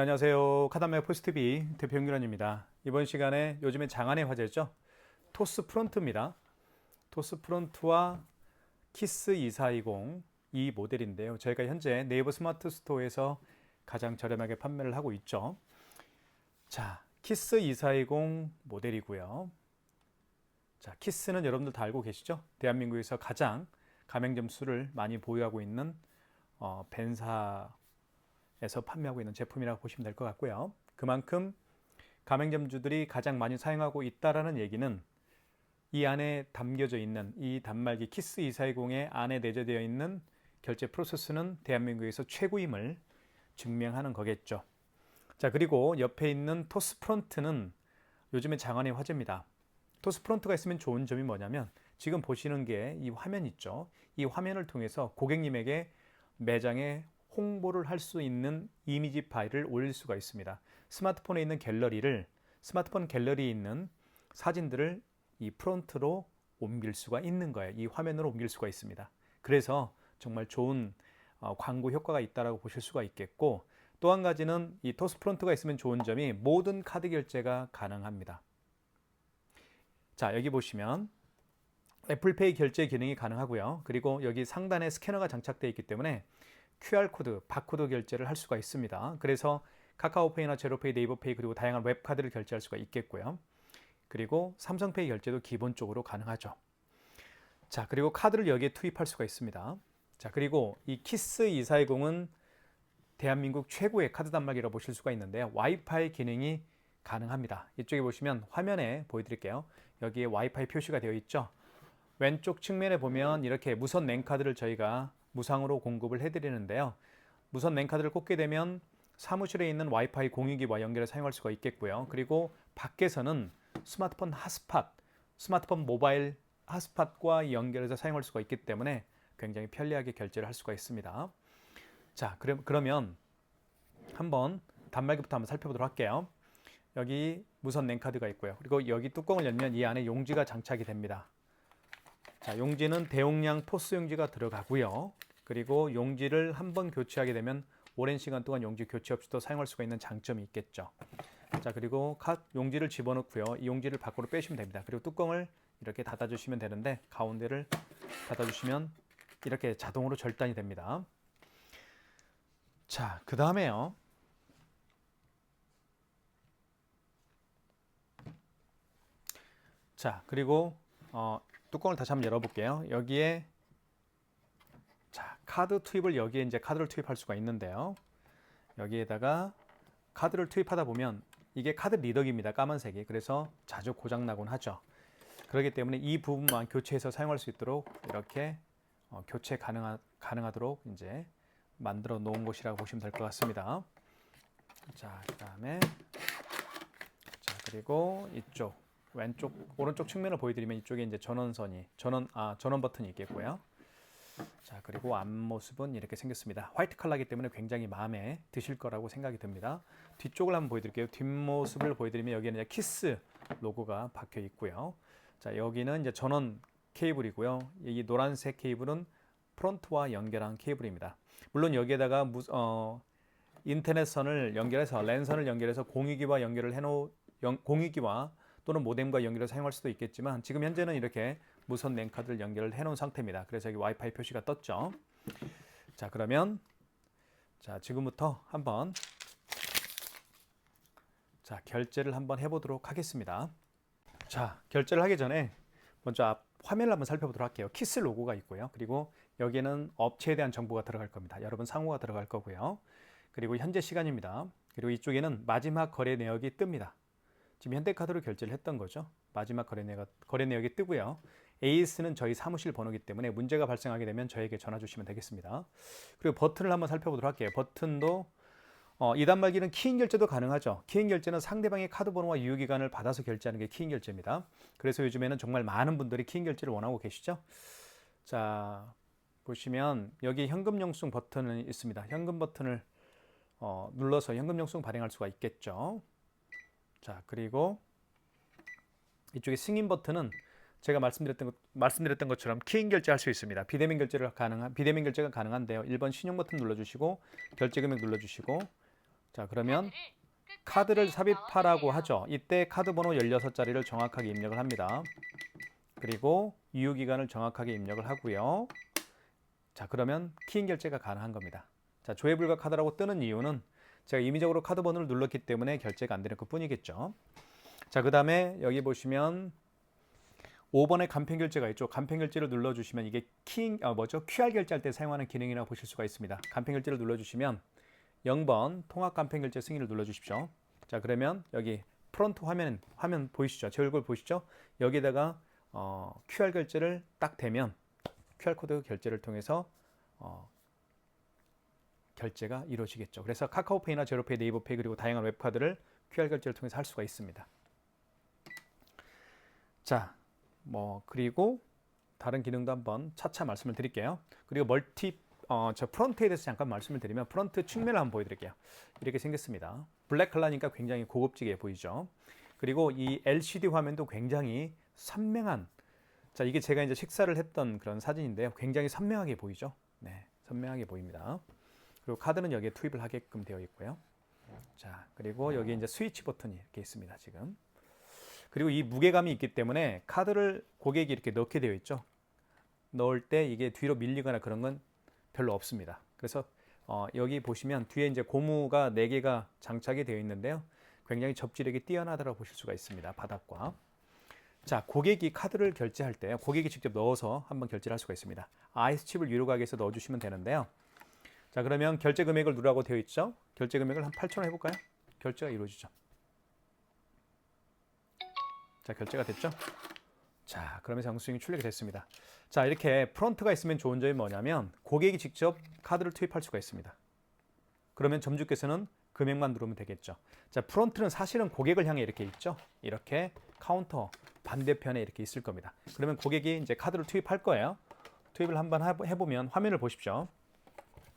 안녕하세요. 카담의 포스트비 대표 윤규란입니다. 이번 시간에 요즘에 장안의 화제죠. 토스 프론트입니다. 토스 프론트와 키스 2420 이 모델인데요. 저희가 현재 네이버 스마트 스토어에서 가장 저렴하게 판매를 하고 있죠. 자, 키스 2420 모델이고요. 자, 키스는 여러분들 다 알고 계시죠? 대한민국에서 가장 가맹점 수를 많이 보유하고 있는 어, 벤사 에서 판매하고 있는 제품이라고 보시면 될 것 같고요. 그만큼 가맹점주들이 가장 많이 사용하고 있다라는 얘기는 이 안에 담겨져 있는 이 단말기 키스 2420의 안에 내재되어 있는 결제 프로세스는 대한민국에서 최고임을 증명하는 거겠죠. 자, 그리고 옆에 있는 토스 프론트는 요즘에 장안의 화제입니다. 토스 프론트가 있으면 좋은 점이 뭐냐면 지금 보시는 게 이 화면 있죠. 이 화면을 통해서 고객님에게 매장에 홍보를 할 수 있는 이미지 파일을 올릴 수가 있습니다. 스마트폰에 있는 갤러리를 스마트폰 갤러리에 있는 사진들을 이 프론트로 옮길 수가 있는 거예요. 이 화면으로 옮길 수가 있습니다. 그래서 정말 좋은 어, 광고 효과가 있다라고 보실 수가 있겠고 또 한 가지는 이 토스 프론트가 있으면 좋은 점이 모든 카드 결제가 가능합니다. 자, 여기 보시면 애플페이 결제 기능이 가능하고요. 그리고 여기 상단에 스캐너가 장착되어 있기 때문에 QR코드, 바코드 결제를 할 수가 있습니다. 그래서 카카오페이나 제로페이, 네이버페이 그리고 다양한 웹카드를 결제할 수가 있겠고요. 그리고 삼성페이 결제도 기본적으로 가능하죠. 자, 그리고 카드를 여기에 투입할 수가 있습니다. 자, 그리고 이 키스 2420은 대한민국 최고의 카드 단말기라고 보실 수가 있는데요. 와이파이 기능이 가능합니다. 이쪽에 보시면 화면에 보여드릴게요. 여기에 와이파이 표시가 되어 있죠. 왼쪽 측면에 보면 이렇게 무선 랜카드를 저희가 무상으로 공급을 해드리는데요. 무선 랜카드를 꽂게 되면 사무실에 있는 와이파이 공유기와 연결해 사용할 수가 있겠고요. 그리고 밖에서는 스마트폰 핫스팟, 스마트폰 모바일 핫스팟과 연결해서 사용할 수가 있기 때문에 굉장히 편리하게 결제를 할 수가 있습니다. 자, 그러면 한번 단말기부터 한번 살펴보도록 할게요. 여기 무선 랜카드가 있고요. 그리고 여기 뚜껑을 열면 이 안에 용지가 장착이 됩니다. 자, 용지는 대용량 포스 용지가 들어가고요. 그리고 용지를 한 번 교체하게 되면 오랜 시간 동안 용지 교체 없이도 사용할 수가 있는 장점이 있겠죠. 자, 그리고 카 용지를 집어넣고요. 이 용지를 밖으로 빼시면 됩니다. 그리고 뚜껑을 이렇게 닫아주시면 되는데 가운데를 닫아주시면 이렇게 자동으로 절단이 됩니다. 자, 그 다음에요. 자, 그리고 어, 뚜껑을 다시 한번 열어볼게요. 여기에 자 카드 투입을 여기에 이제 카드를 투입할 수가 있는데요. 여기에다가 카드를 투입하다 보면 이게 카드 리더기입니다. 까만색이. 그래서 자주 고장 나곤 하죠. 그렇기 때문에 이 부분만 교체해서 사용할 수 있도록 이렇게 어, 교체 가능하, 가능하도록 이제 만들어 놓은 것이라고 보시면 될 것 같습니다. 자, 그 다음에 자, 그리고 이쪽 왼쪽 오른쪽 측면을 보여드리면 이쪽에 이제 전원선이 전원 아 전원 버튼이 있겠고요. 자 그리고 앞모습은 이렇게 생겼습니다. 화이트 컬러이기 때문에 굉장히 마음에 드실 거라고 생각이 듭니다. 뒤쪽을 한번 보여드릴게요. 뒷모습을 보여드리면 여기는 이제 키스 로고가 박혀 있고요. 자 여기는 이제 전원 케이블이고요. 이 노란색 케이블은 프론트와 연결한 케이블입니다. 물론 여기에다가 무, 어, 인터넷 선을 연결해서 랜선을 연결해서 공유기와 연결을 해놓 공유기와 또는 모뎀과 연결해서 사용할 수도 있겠지만 지금 현재는 이렇게 무선 랜 카드를 연결을 해 놓은 상태입니다. 그래서 여기 와이파이 표시가 떴죠. 자, 그러면 자, 지금부터 한번 자, 결제를 한번 해 보도록 하겠습니다. 자, 결제를 하기 전에 먼저 앞 화면을 한번 살펴보도록 할게요. 키스 로고가 있고요. 그리고 여기에는 업체에 대한 정보가 들어갈 겁니다. 여러분 상호가 들어갈 거고요. 그리고 현재 시간입니다. 그리고 이쪽에는 마지막 거래 내역이 뜹니다. 지금 현대카드로 결제를 했던 거죠. 마지막 거래 내역, 거래 내역이 뜨고요. AS는 저희 사무실 번호기 때문에 문제가 발생하게 되면 저에게 전화 주시면 되겠습니다. 그리고 버튼을 한번 살펴보도록 할게요. 버튼도 어, 이 단 말기는 키인 결제도 가능하죠. 키인 결제는 상대방의 카드 번호와 유효기간을 받아서 결제하는 게 키인 결제입니다. 그래서 요즘에는 정말 많은 분들이 키인 결제를 원하고 계시죠. 자, 보시면 여기 현금 영수증 버튼이 있습니다. 현금 버튼을 어, 눌러서 현금 영수증 발행할 수가 있겠죠. 자, 그리고 이쪽에 승인 버튼은 제가 말씀드렸던 것, 말씀드렸던 것처럼 키인 결제할 수 있습니다. 비대면 결제를 가능한 비대면 결제가 가능한데요. 1번 신용 버튼 눌러 주시고 결제 금액 눌러 주시고 자, 그러면 카드를 삽입하라고 하죠. 이때 카드 번호 16자리를 정확하게 입력을 합니다. 그리고 유효 기간을 정확하게 입력을 하고요. 자, 그러면 키인 결제가 가능한 겁니다. 자, 조회 불가 카드라고 뜨는 이유는 제가 임의적으로 카드 번호를 눌렀기 때문에 결제가 안 되는 것 뿐이겠죠. 자, 그 다음에 여기 보시면 5번에 간편 결제가 있죠. 간편 결제를 눌러 주시면 이게 키 어, 뭐죠? QR 결제할 때 사용하는 기능이라고 보실 수가 있습니다. 간편 결제를 눌러 주시면 0번 통합 간편 결제 승인을 눌러 주십시오. 자, 그러면 여기 프론트 화면 화면 보이시죠? 제 얼굴 보이시죠? 여기다가 어, QR 결제를 딱 대면 QR 코드 결제를 통해서 어, 결제가 이루어지겠죠. 그래서 카카오페이나 제로페이, 네이버페이 그리고 다양한 웹카드를 QR 결제를 통해서 할 수가 있습니다. 자, 뭐 그리고 다른 기능도 한번 차차 말씀을 드릴게요. 그리고 멀티 어, 저 프런트에 대해서 잠깐 말씀을 드리면 프런트 측면을 한번 보여드릴게요. 이렇게 생겼습니다. 블랙 컬러니까 굉장히 고급지게 보이죠. 그리고 이 LCD 화면도 굉장히 선명한 자 이게 제가 이제 식사를 했던 그런 사진인데요. 굉장히 선명하게 보이죠. 네, 선명하게 보입니다. 그리고 카드는 여기에 투입을 하게끔 되어 있고요. 자 그리고 여기 이제 스위치 버튼이 이렇게 있습니다. 지금 그리고 이 무게감이 있기 때문에 카드를 고객이 이렇게 넣게 되어 있죠. 넣을 때 이게 뒤로 밀리거나 그런 건 별로 없습니다. 그래서 어, 여기 보시면 뒤에 이제 고무가 4개가 장착이 되어 있는데요. 굉장히 접지력이 뛰어나다고 보실 수가 있습니다. 바닥과. 자, 고객이 카드를 결제할 때 고객이 직접 넣어서 한번 결제를 할 수가 있습니다. 아이스 칩을 유료 가게에서 넣어 주시면 되는데요. 자, 그러면 결제 금액을 누르라고 되어 있죠. 결제 금액을 한 8,000원 해볼까요? 결제가 이루어지죠. 자, 결제가 됐죠? 자, 그러면 영수증이 출력이 됐습니다. 자, 이렇게 프론트가 있으면 좋은 점이 뭐냐면 고객이 직접 카드를 투입할 수가 있습니다. 그러면 점주께서는 금액만 누르면 되겠죠. 자, 프론트는 사실은 고객을 향해 이렇게 있죠. 이렇게 카운터 반대편에 이렇게 있을 겁니다. 그러면 고객이 이제 카드를 투입할 거예요. 투입을 한번 해보면 화면을 보십시오.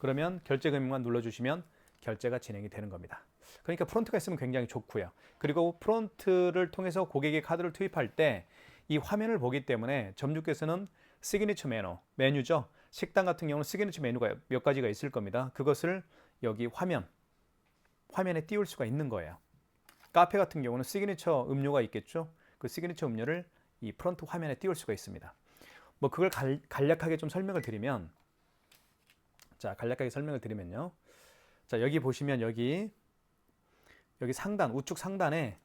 그러면 결제 금액만 눌러주시면 결제가 진행이 되는 겁니다. 그러니까 프론트가 있으면 굉장히 좋고요. 그리고 프론트를 통해서 고객의 카드를 투입할 때 이 화면을 보기 때문에 점주께서는 시그니처 메뉴, 메뉴죠. 식당 같은 경우는 시그니처 메뉴가 몇 가지가 있을 겁니다. 그것을 여기 화면, 화면에 띄울 수가 있는 거예요. 카페 같은 경우는 시그니처 음료가 있겠죠. 그 시그니처 음료를 이 프론트 화면에 띄울 수가 있습니다. 뭐 그걸 갈, 간략하게 좀 설명을 드리면 자, 간략하게 설명을 드리면요. 자, 여기 보시면 여기 여기 상단 우측 상단에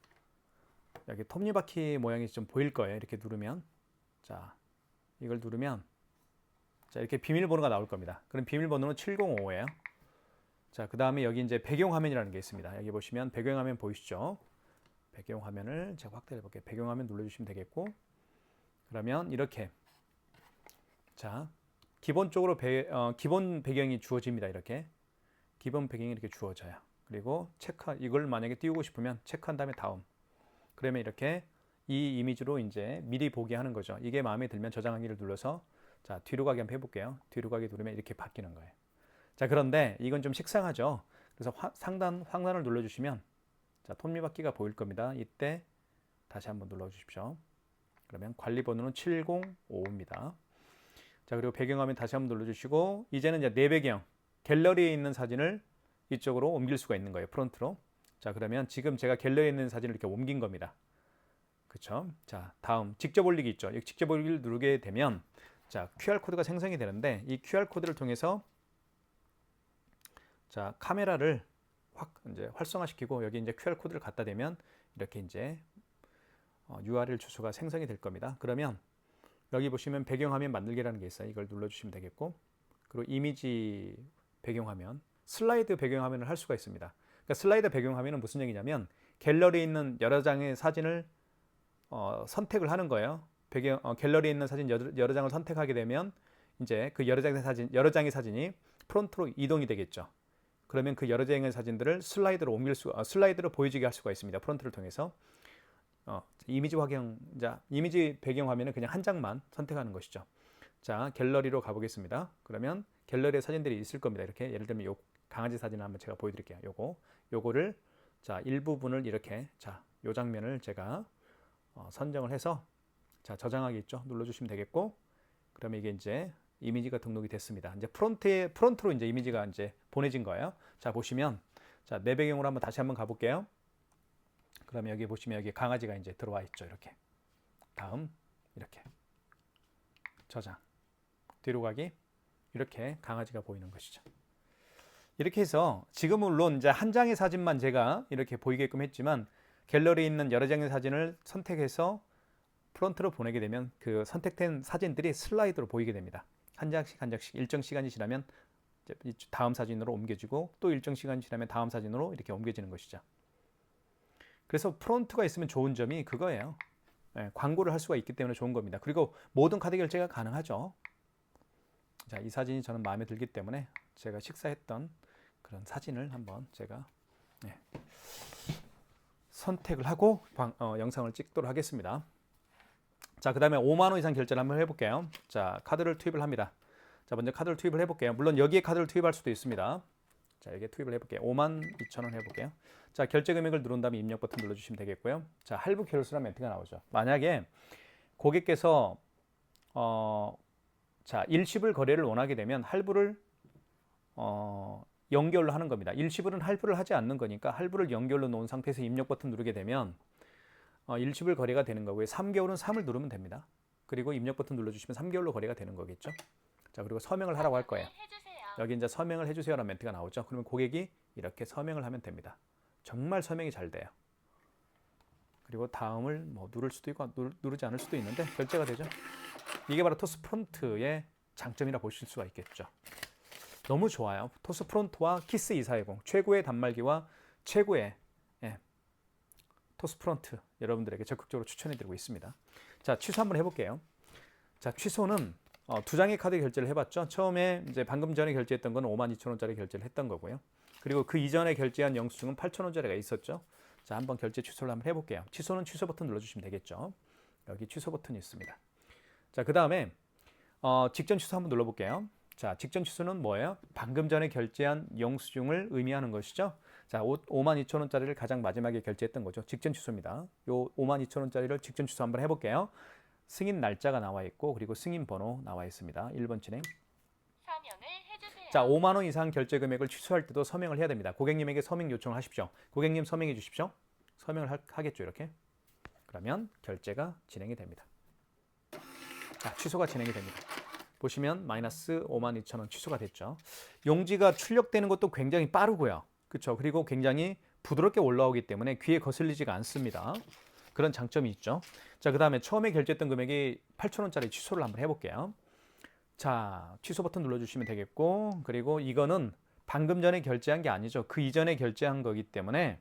여기 톱니바퀴 모양이 좀 보일 거예요. 이렇게 누르면 자, 이걸 누르면 자, 이렇게 비밀번호가 나올 겁니다. 그럼 비밀번호는 705예요. 자, 그다음에 여기 이제 배경 화면이라는 게 있습니다. 여기 보시면 배경 화면 보이시죠? 배경 화면을 제가 확대해 볼게요. 배경 화면 눌러 주시면 되겠고 그러면 이렇게 자, 기본적으로 배, 어, 기본 배경이 주어집니다. 이렇게 기본 배경이 이렇게 주어져요. 그리고 체크 이걸 만약에 띄우고 싶으면 체크한 다음에 다음. 그러면 이렇게 이 이미지로 이제 미리 보게 하는 거죠. 이게 마음에 들면 저장하기를 눌러서 자 뒤로 가기 한번 해볼게요. 뒤로 가기 누르면 이렇게 바뀌는 거예요. 자 그런데 이건 좀 식상하죠. 그래서 화, 상단 상단을 눌러주시면 자 톱니바퀴가 보일 겁니다. 이때 다시 한번 눌러주십시오. 그러면 관리 번호는 705입니다. 자 그리고 배경화면 다시 한번 눌러주시고 이제는 이제 내 배경 갤러리에 있는 사진을 이쪽으로 옮길 수가 있는 거예요. 프론트로. 자 그러면 지금 제가 갤러리에 있는 사진을 이렇게 옮긴 겁니다. 그렇죠? 자 다음 직접 올리기 있죠. 이 직접 올리기를 누르게 되면 자 QR 코드가 생성이 되는데 이 QR 코드를 통해서 자 카메라를 확 이제 활성화시키고 여기 이제 QR 코드를 갖다 대면 이렇게 이제 어, URL 주소가 생성이 될 겁니다. 그러면 여기 보시면 배경화면 만들기라는 게 있어요. 이걸 눌러주시면 되겠고 그리고 이미지 배경화면 슬라이드 배경화면을 할 수가 있습니다. 그러니까 슬라이드 배경화면은 무슨 얘기냐면 갤러리에 있는 여러 장의 사진을 어, 선택을 하는 거예요. 배경 어, 갤러리에 있는 사진 여러, 여러 장을 선택하게 되면 이제 그 여러 장의 사진 여러 장의 사진이 프론트로 이동이 되겠죠. 그러면 그 여러 장의 사진들을 슬라이드로 옮길 수 어, 슬라이드로 보여지게 할 수가 있습니다. 프론트를 통해서 어, 이미지 화경 자 이미지 배경 화면은 그냥 한 장만 선택하는 것이죠. 자 갤러리로 가보겠습니다. 그러면 갤러리에 사진들이 있을 겁니다. 이렇게 예를 들면 요 강아지 사진을 한번 제가 보여드릴게요. 요거 요거를 자 일부분을 이렇게 자요 장면을 제가 어, 선정을 해서 자 저장하기 있죠. 눌러주시면 되겠고 그러면 이게 이제 이미지가 등록이 됐습니다. 이제 프론트에 프론트로 이제 이미지가 이제 보내진 거예요. 자 보시면 자, 내 배경으로 한번 다시 한번 가볼게요. 그러면 여기 보시면 여기 강아지가 이제 들어와 있죠. 이렇게. 다음 이렇게 저장 뒤로 가기 이렇게 강아지가 보이는 것이죠. 이렇게 해서 지금은 물론 이제 한 장의 사진만 제가 이렇게 보이게끔 했지만 갤러리에 있는 여러 장의 사진을 선택해서 프론트로 보내게 되면 그 선택된 사진들이 슬라이드로 보이게 됩니다. 한 장씩 한 장씩 일정 시간이 지나면 다음 사진으로 옮겨지고 또 일정 시간이 지나면 다음 사진으로 이렇게 옮겨지는 것이죠. 그래서 프론트가 있으면 좋은 점이 그거예요. 예, 광고를 할 수가 있기 때문에 좋은 겁니다. 그리고 모든 카드 결제가 가능하죠. 자, 이 사진이 저는 마음에 들기 때문에 제가 식사했던 그런 사진을 한번 제가 예, 선택을 하고 방, 어, 영상을 찍도록 하겠습니다. 자, 그 다음에 5만 원 이상 결제를 한번 해볼게요. 자, 카드를 투입을 합니다. 자, 먼저 카드를 투입을 해볼게요. 물론 여기에 카드를 투입할 수도 있습니다. 자, 여기에 투입을 해볼게요. 5만 2천 원 해볼게요. 자, 결제 금액을 누른 다음에 입력 버튼 눌러주시면 되겠고요. 자, 할부 결수란 멘트가 나오죠. 만약에 고객께서 어, 자, 일시불 거래를 원하게 되면 할부를 어, 연결로 하는 겁니다. 일시불은 할부를 하지 않는 거니까 할부를 연결로 놓은 상태에서 입력 버튼 누르게 되면 어, 일시불 거래가 되는 거고요. 3개월은 3을 누르면 됩니다. 그리고 입력 버튼 눌러주시면 3개월로 거래가 되는 거겠죠. 자, 그리고 서명을 하라고 할 거예요. 여기 이제 서명을 해주세요라는 멘트가 나오죠. 그러면 고객이 이렇게 서명을 하면 됩니다. 정말 서명이 잘 돼요. 그리고 다음을 뭐 누를 수도 있고 누, 누르지 않을 수도 있는데 결제가 되죠. 이게 바로 토스 프론트의 장점이라 보실 수가 있겠죠. 너무 좋아요. 토스 프론트와 키스 2410 최고의 단말기와 최고의 예, 토스 프론트 여러분들에게 적극적으로 추천해드리고 있습니다. 자 취소 한번 해볼게요. 자 취소는 어, 두 장의 카드 결제를 해봤죠. 처음에 이제 방금 전에 결제했던 건 5만 2천 원짜리 결제를 했던 거고요. 그리고 그 이전에 결제한 영수증은 8천 원짜리가 있었죠. 자 한번 결제 취소를 한번 해볼게요. 취소는 취소 버튼 눌러주시면 되겠죠. 여기 취소 버튼이 있습니다. 자 그 다음에 어, 직전 취소 한번 눌러볼게요. 자 직전 취소는 뭐예요? 방금 전에 결제한 영수증을 의미하는 것이죠. 자 5, 5만 2천 원짜리를 가장 마지막에 결제했던 거죠. 직전 취소입니다. 요 5만 2천 원짜리를 직전 취소 한번 해볼게요. 승인 날짜가 나와 있고 그리고 승인 번호 나와 있습니다. 1번 진행. 자, 5만 원 이상 결제 금액을 취소할 때도 서명을 해야 됩니다. 고객님에게 서명 요청을 하십시오. 고객님 서명해 주십시오. 서명을 하, 하겠죠, 이렇게. 그러면 결제가 진행이 됩니다. 자, 취소가 진행이 됩니다. 보시면 마이너스 5만 2천 원 취소가 됐죠. 용지가 출력되는 것도 굉장히 빠르고요. 그렇죠. 그리고 굉장히 부드럽게 올라오기 때문에 귀에 거슬리지가 않습니다. 그런 장점이 있죠. 자, 그 다음에 처음에 결제했던 금액이 8,000원짜리 취소를 한번 해볼게요. 자, 취소 버튼 눌러주시면 되겠고, 그리고 이거는 방금 전에 결제한 게 아니죠. 그 이전에 결제한 거기 때문에,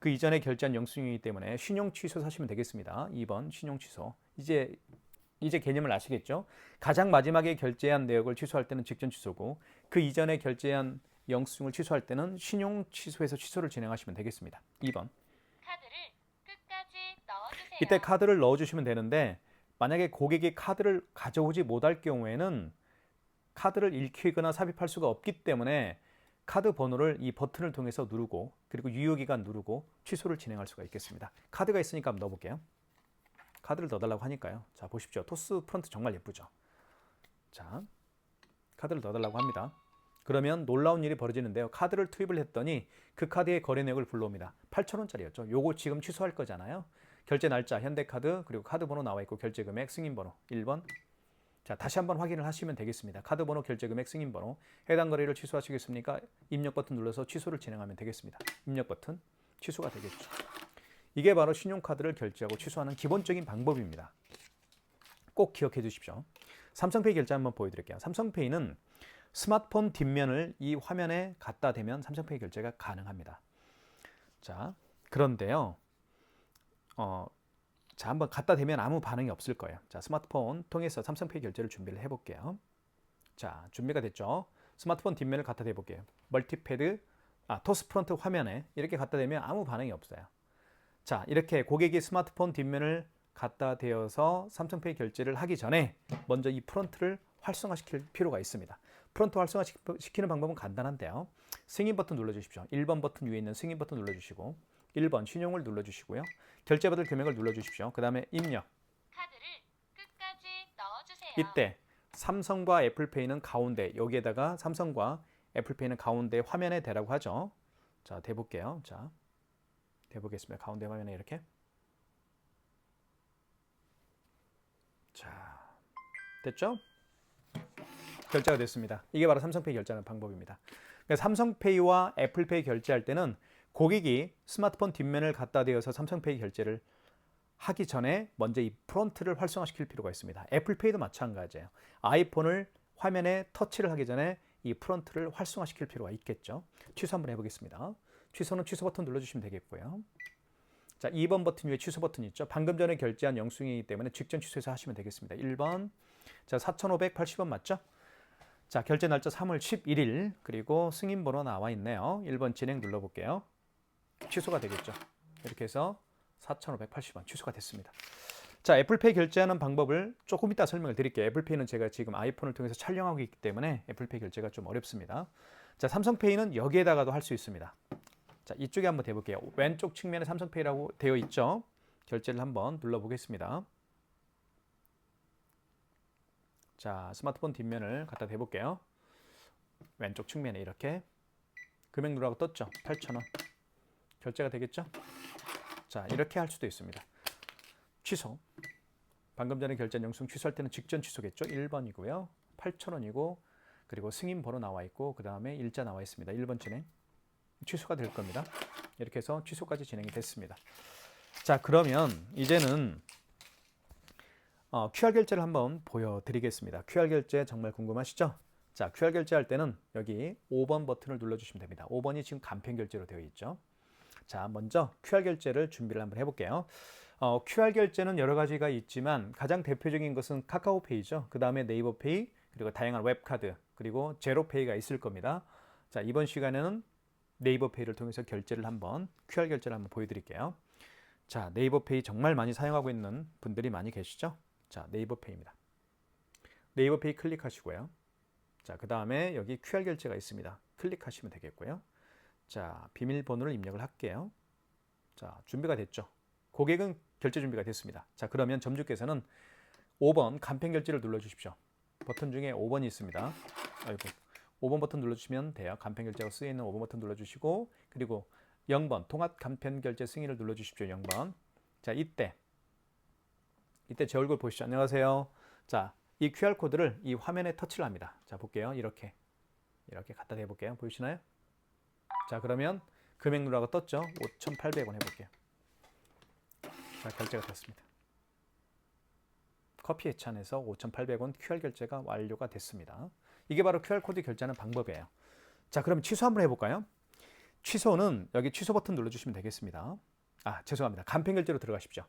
그 이전에 결제한 영수증이기 때문에 신용 취소 하시면 되겠습니다. 2번 신용 취소. 이제, 이제 개념을 아시겠죠? 가장 마지막에 결제한 내역을 취소할 때는 직전 취소고, 그 이전에 결제한 영수증을 취소할 때는 신용 취소해서 취소를 진행하시면 되겠습니다. 2번. 카드를 끝까지 넣어주세요. 이때 카드를 넣어주시면 되는데 만약에 고객이 카드를 가져오지 못할 경우에는 카드를 읽히거나 삽입할 수가 없기 때문에 카드 번호를 이 버튼을 통해서 누르고 그리고 유효기간 누르고 취소를 진행할 수가 있겠습니다. 카드가 있으니까 한번 넣어볼게요. 카드를 넣어달라고 하니까요. 자 보십시오. 토스 프런트 정말 예쁘죠. 자 카드를 넣어달라고 합니다. 그러면 놀라운 일이 벌어지는데요. 카드를 투입을 했더니 그 카드의 거래 내역을 불러옵니다. 8,000원짜리였죠. 요거 지금 취소할 거잖아요. 결제 날짜, 현대카드, 그리고 카드 번호 나와 있고 결제 금액, 승인 번호 1번. 자, 다시 한번 확인을 하시면 되겠습니다. 카드 번호, 결제 금액, 승인 번호. 해당 거래를 취소하시겠습니까? 입력 버튼 눌러서 취소를 진행하면 되겠습니다. 입력 버튼 취소가 되겠죠. 이게 바로 신용카드를 결제하고 취소하는 기본적인 방법입니다. 꼭 기억해 주십시오. 삼성페이 결제 한번 보여드릴게요. 삼성페이는 스마트폰 뒷면을 이 화면에 갖다 대면 삼성페이 결제가 가능합니다. 자, 그런데요. 어, 자, 한번 갖다 대면 아무 반응이 없을 거예요. 자, 스마트폰 통해서 삼성페이 결제를 준비를 해 볼게요. 자, 준비가 됐죠? 스마트폰 뒷면을 갖다 대 볼게요. 멀티패드 아, 토스 프론트 화면에 이렇게 갖다 대면 아무 반응이 없어요. 자, 이렇게 고객이 스마트폰 뒷면을 갖다 대어서 삼성페이 결제를 하기 전에 먼저 이 프론트를 활성화시킬 필요가 있습니다. 프론트 활성화시키는 방법은 간단한데요. 승인 버튼 눌러주십시오. 1번 버튼 위에 있는 승인 버튼 눌러주시고 1번 신용을 눌러주시고요. 결제받을 금액을 눌러주십시오. 그 다음에 입력. 이때 삼성과 애플페이는 가운데 여기에다가 삼성과 애플페이는 가운데 화면에 대라고 하죠. 자, 대볼게요. 자, 대보겠습니다. 가운데 화면에 이렇게. 자, 됐죠? 결제가 됐습니다. 이게 바로 삼성페이 결제하는 방법입니다. 그러니까 삼성페이와 애플페이 결제할 때는 고객이 스마트폰 뒷면을 갖다 대어서 삼성페이 결제를 하기 전에 먼저 이 프론트를 활성화시킬 필요가 있습니다. 애플페이도 마찬가지예요. 아이폰을 화면에 터치를 하기 전에 이 프론트를 활성화시킬 필요가 있겠죠. 취소 한번 해보겠습니다. 취소는 취소 버튼 눌러주시면 되겠고요. 자, 2번 버튼 위에 취소 버튼 있죠. 방금 전에 결제한 영수증이기 때문에 직전 취소해서 하시면 되겠습니다. 1번, 자 4,580원 맞죠? 자, 결제 날짜 3월 11일 그리고 승인 번호 나와 있네요. 1번 진행 눌러볼게요. 취소가 되겠죠. 이렇게 해서 4,580원 취소가 됐습니다. 자, 애플페이 결제하는 방법을 조금 이따 설명을 드릴게요. 애플페이는 제가 지금 아이폰을 통해서 촬영하고 있기 때문에 애플페이 결제가 좀 어렵습니다. 자, 삼성페이는 여기에다가도 할 수 있습니다. 자, 이쪽에 한번 대볼게요. 왼쪽 측면에 삼성페이라고 되어 있죠. 결제를 한번 눌러보겠습니다. 자, 스마트폰 뒷면을 갖다 대볼게요. 왼쪽 측면에 이렇게 금액 누라고 떴죠. 8,000원. 결제가 되겠죠? 자, 이렇게 할 수도 있습니다. 취소. 방금 전에 결제한 영수증 취소할 때는 직전 취소겠죠? 1번이고요. 8,000원이고 그리고 승인 번호 나와 있고 그 다음에 일자 나와 있습니다. 1번 진행. 취소가 될 겁니다. 이렇게 해서 취소까지 진행이 됐습니다. 자, 그러면 이제는 어, QR 결제를 한번 보여드리겠습니다. QR 결제 정말 궁금하시죠? 자, QR 결제할 때는 여기 5번 버튼을 눌러주시면 됩니다. 5번이 지금 간편 결제로 되어 있죠. 자, 먼저 QR 결제를 준비를 한번 해볼게요. 어, QR 결제는 여러 가지가 있지만 가장 대표적인 것은 카카오페이죠. 그 다음에 네이버페이, 그리고 다양한 웹카드, 그리고 제로페이가 있을 겁니다. 자, 이번 시간에는 네이버페이를 통해서 결제를 한번 QR 결제를 한번 보여드릴게요. 자, 네이버페이 정말 많이 사용하고 있는 분들이 많이 계시죠? 자, 네이버페이입니다. 네이버페이 클릭하시고요. 자, 그 다음에 여기 QR 결제가 있습니다. 클릭하시면 되겠고요. 자, 비밀번호를 입력을 할게요. 자, 준비가 됐죠? 고객은 결제 준비가 됐습니다. 자, 그러면 점주께서는 5번 간편 결제를 눌러 주십시오. 버튼 중에 5번이 있습니다. 아이고, 5번 버튼 눌러주시면 돼요. 간편 결제가 쓰여 있는 5번 버튼 눌러주시고 그리고 0번 통합 간편 결제 승인을 눌러주십시오. 0번. 자, 이때 이때 제 얼굴 보시죠. 안녕하세요. 자, 이 QR 코드를 이 화면에 터치를 합니다. 자, 볼게요. 이렇게 이렇게 갖다 대볼게요. 보이시나요? 자, 그러면 금액 누라가 떴죠. 5,800원 해볼게요. 자, 결제가 됐습니다. 커피 해찬에서 5,800원 QR 결제가 완료가 됐습니다. 이게 바로 QR 코드 결제하는 방법이에요. 자, 그럼 취소 한번 해볼까요? 취소는 여기 취소 버튼 눌러주시면 되겠습니다. 아, 죄송합니다. 간편 결제로 들어가십시오.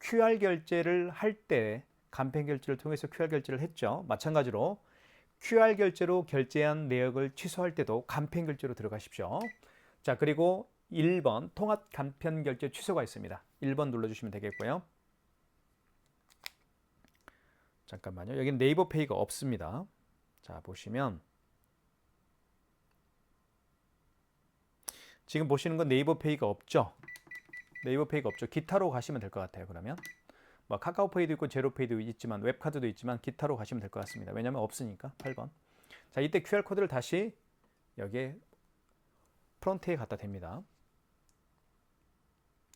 QR 결제를 할 때 간편 결제를 통해서 QR 결제를 했죠. 마찬가지로 QR 결제로 결제한 내역을 취소할 때도 간편 결제로 들어가십시오. 자, 그리고 1번 통합 간편 결제 취소가 있습니다. 1번 눌러 주시면 되겠고요. 잠깐만요. 여기는 네이버 페이가 없습니다. 자, 보시면 지금 보시는 건 네이버 페이가 없죠. 네이버 페이가 없죠. 기타로 가시면 될 것 같아요. 그러면 뭐 카카오페이도 있고 제로페이도 있지만 웹카드도 있지만 기타로 가시면 될 것 같습니다. 왜냐하면 없으니까 8번. 자, 이때 QR 코드를 다시 여기에 프론트에 갖다 댑니다.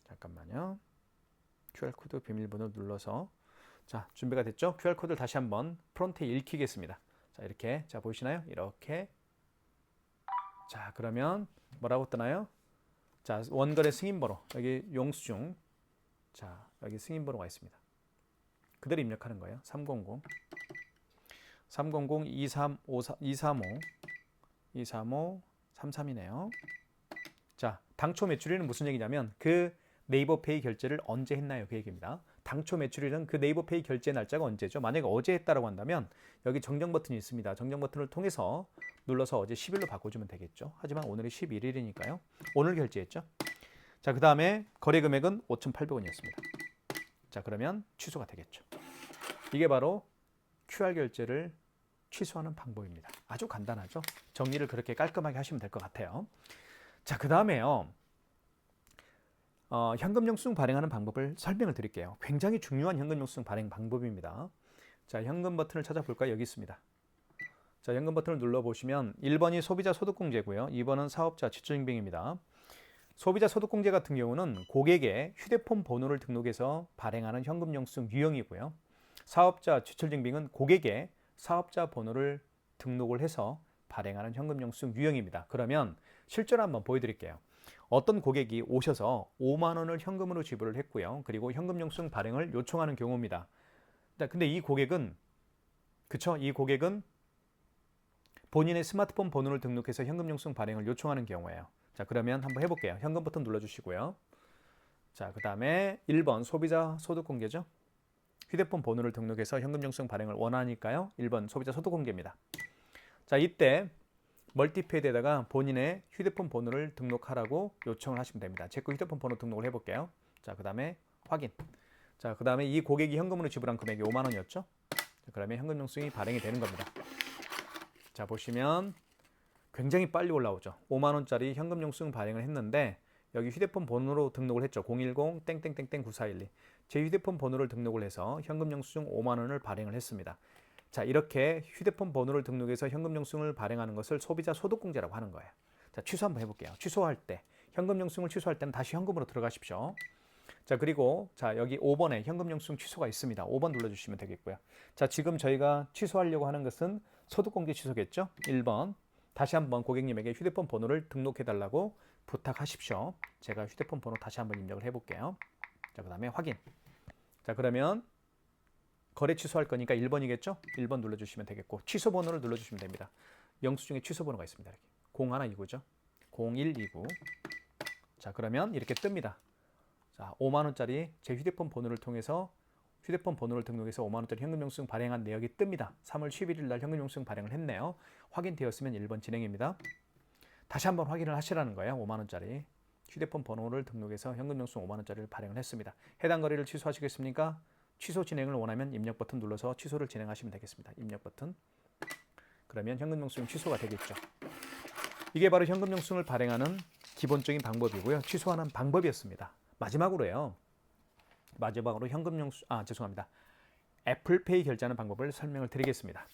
잠깐만요. QR 코드 비밀번호 눌러서 자 준비가 됐죠? QR 코드를 다시 한번 프론트에 읽히겠습니다. 자 이렇게 자 보이시나요? 이렇게 자 그러면 뭐라고 뜨나요? 자 원거래 승인번호 여기 용수증 자 여기 승인번호가 있습니다. 그대로 입력하는 거예요. 300 300 2354 235 235 33이네요. 자 당초 매출일은 무슨 얘기냐면 그 네이버 페이 결제를 언제 했나요? 그 얘기입니다. 당초 매출일은 그 네이버 페이 결제 날짜가 언제죠? 만약에 어제 했다라고 한다면 여기 정정 버튼이 있습니다. 정정 버튼을 통해서 눌러서 어제 10일로 바꿔주면 되겠죠. 하지만 오늘이 11일이니까요. 오늘 결제했죠. 자, 그 다음에 거래 금액은 5,800원이었습니다. 자, 그러면 취소가 되겠죠. 이게 바로 QR 결제를 취소하는 방법입니다. 아주 간단하죠. 정리를 그렇게 깔끔하게 하시면 될 것 같아요. 자, 그 다음에요. 어, 현금 영수증 발행하는 방법을 설명을 드릴게요. 굉장히 중요한 현금 영수증 발행 방법입니다. 자, 현금 버튼을 찾아볼까요? 여기 있습니다. 자, 현금 버튼을 눌러보시면 1번이 소비자 소득공제고요. 2번은 사업자 지출인빙입니다. 소비자 소득공제 같은 경우는 고객의 휴대폰 번호를 등록해서 발행하는 현금 영수증 유형이고요. 사업자 지출증빙은 고객의 사업자 번호를 등록을 해서 발행하는 현금 영수증 유형입니다. 그러면 실제로 한번 보여드릴게요. 어떤 고객이 오셔서 5만 원을 현금으로 지불을 했고요. 그리고 현금 영수증 발행을 요청하는 경우입니다. 자, 근데 이 고객은 그쵸? 이 고객은 본인의 스마트폰 번호를 등록해서 현금 영수증 발행을 요청하는 경우예요. 자, 그러면 한번 해볼게요. 현금 버튼 눌러주시고요. 자, 그 다음에 1번 소비자 소득 공개죠. 휴대폰 번호를 등록해서 현금 영수증 발행을 원하니까요. 1번 소비자 소득 공개입니다. 자, 이때 멀티패드에다가 본인의 휴대폰 번호를 등록하라고 요청을 하시면 됩니다. 제 거 휴대폰 번호 등록을 해볼게요. 자, 그 다음에 확인. 자, 그 다음에 이 고객이 현금으로 지불한 금액이 5만 원이었죠. 자, 그러면 현금 영수증이 발행이 되는 겁니다. 자, 보시면 굉장히 빨리 올라오죠. 5만 원짜리 현금 영수증 발행을 했는데 여기 휴대폰 번호로 등록을 했죠. 010 땡땡땡땡 9412. 제 휴대폰 번호를 등록을 해서 현금 영수증 5만 원을 발행을 했습니다. 자, 이렇게 휴대폰 번호를 등록해서 현금 영수증을 발행하는 것을 소비자 소득공제라고 하는 거예요. 자, 취소 한번 해 볼게요. 취소할 때 현금 영수증을 취소할 때는 다시 현금으로 들어가십시오. 자, 그리고 자, 여기 5번에 현금 영수증 취소가 있습니다. 5번 눌러 주시면 되겠고요. 자, 지금 저희가 취소하려고 하는 것은 소득공제 취소겠죠? 1번. 다시 한번 고객님에게 휴대폰 번호를 등록해 달라고 부탁하십시오. 제가 휴대폰 번호 다시 한번 입력을 해 볼게요. 자, 그 다음에 확인. 자, 그러면 거래 취소할 거니까 1번이겠죠? 1번 눌러 주시면 되겠고 취소 번호를 눌러 주시면 됩니다. 영수증에 취소 번호가 있습니다. 이렇게 0129죠? 0129. 자, 그러면 이렇게 뜹니다. 자, 5만 원짜리 제 휴대폰 번호를 통해서 휴대폰 번호를 등록해서 5만 원짜리 현금 영수증 발행한 내역이 뜹니다. 3월 11일 날 현금 영수증 발행을 했네요. 확인되었으면 1번 진행입니다. 다시 한번 확인을 하시라는 거예요. 5만 원짜리 휴대폰 번호를 등록해서 현금 영수증 5만 원짜리를 발행을 했습니다. 해당 거래를 취소하시겠습니까? 취소 진행을 원하면 입력 버튼 눌러서 취소를 진행하시면 되겠습니다. 입력 버튼. 그러면 현금 영수증 취소가 되겠죠. 이게 바로 현금 영수증을 발행하는 기본적인 방법이고요. 취소하는 방법이었습니다. 마지막으로요. 마지막으로 현금 영수 아 죄송합니다. 애플페이 결제하는 방법을 설명을 드리겠습니다.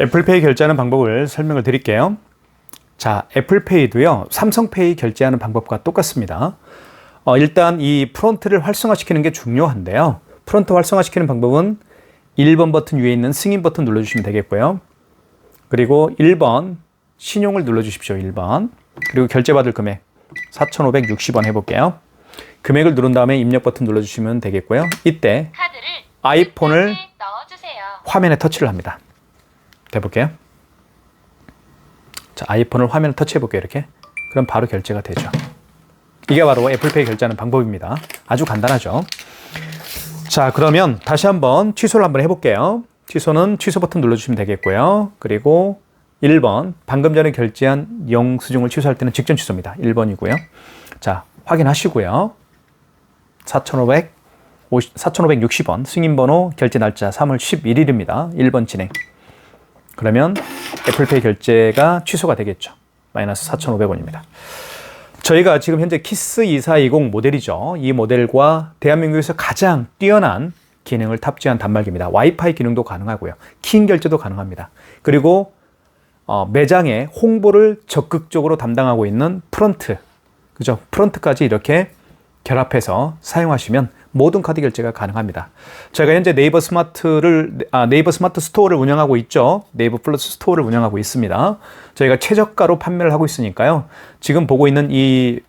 애플페이 결제하는 방법을 설명을 드릴게요. 자, 애플페이도요. 삼성페이 결제하는 방법과 똑같습니다. 어, 일단 이 프론트를 활성화시키는 게 중요한데요. 프론트 활성화시키는 방법은 1번 버튼 위에 있는 승인 버튼 눌러주시면 되겠고요. 그리고 1번 신용을 눌러주십시오. 1번. 그리고 결제받을 금액 4,560원 해볼게요. 금액을 누른 다음에 입력 버튼 눌러주시면 되겠고요. 이때 아이폰을. 화면에 터치를 합니다. 해볼게요. 자, 아이폰을 화면에 터치해 볼게요. 이렇게. 그럼 바로 결제가 되죠. 이게 바로 애플페이 결제하는 방법입니다. 아주 간단하죠. 자, 그러면 다시 한번 취소를 한번 해볼게요. 취소는 취소 버튼 눌러주시면 되겠고요. 그리고 1번, 방금 전에 결제한 영수증을 취소할 때는 직전 취소입니다. 1번이고요. 자, 확인하시고요. 4,500, 4,560원, 승인번호, 결제 날짜 3월 11일입니다. 1번 진행. 그러면 애플페이 결제가 취소가 되겠죠. 마이너스 4,500원입니다. 저희가 지금 현재 키스 2420 모델이죠. 이 모델과 대한민국에서 가장 뛰어난 기능을 탑재한 단말기입니다. 와이파이 기능도 가능하고요. 킹 결제도 가능합니다. 그리고 어, 매장의 홍보를 적극적으로 담당하고 있는 프런트, 그죠? 프런트까지 이렇게 결합해서 사용하시면 모든 카드 결제가 가능합니다. 저희가 현재 네이버 스마트를 아, 네이버 스마트 스토어를 운영하고 있죠. 네이버 플러스 스토어를 운영하고 있습니다. 저희가 최저가로 판매를 하고 있으니까요. 지금 보고 있는 이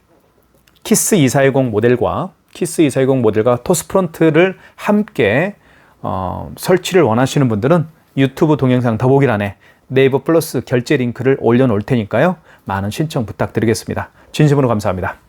키스 2410 모델과 키스 2410 모델과 토스 프런트를 함께 어, 설치를 원하시는 분들은 유튜브 동영상 더보기란에 네이버 플러스 결제 링크를 올려놓을 테니까요. 많은 신청 부탁드리겠습니다. 진심으로 감사합니다.